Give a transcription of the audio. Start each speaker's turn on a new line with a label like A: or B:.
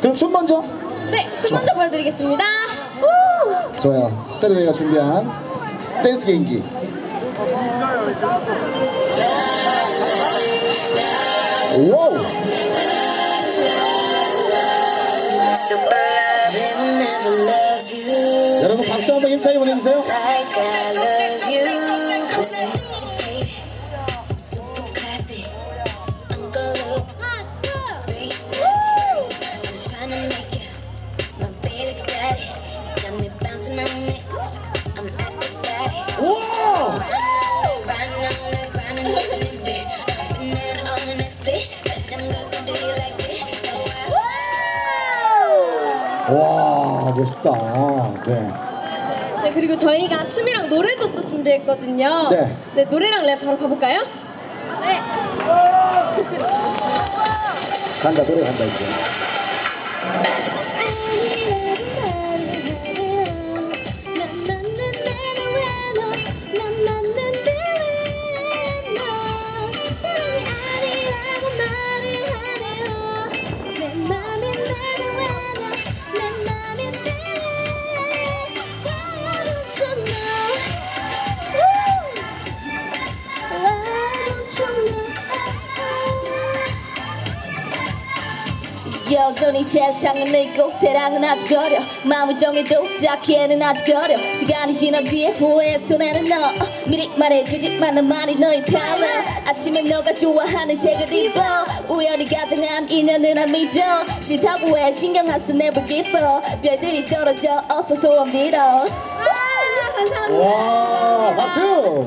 A: 그럼 춤 먼저.
B: 네, 춤 먼저 보여드리겠습니다.
A: 좋아요. 스테르네가 준비한 댄스 개인기. 와우. 여러분 박수 한번 힘차게 보내주세요. 와 멋있다. 네.
B: 네, 그리고 저희가 춤이랑 노래도 또 준비했거든요.
A: 네.
B: 네, 노래랑 랩 바로 가볼까요? 네.
A: 간다 노래 간다 이제.
C: 여전히 세상은 내 곳에랑은 아직 거려. 마음을 정해도 딱히에는 아직 거려. 시간이 지난 뒤에 후회 손에는 너 미리 말해주지만 난 많이 너의 편을 아침에 너가 좋아하는 색을 입어. 우연히 가장한 인연을 안 믿어. 싫다고 해. 신경 안쓰 내복 기뻐 별들이 떨어져. 어서 소원 빌어.
B: 와, 감사합니다.
A: 와 박수.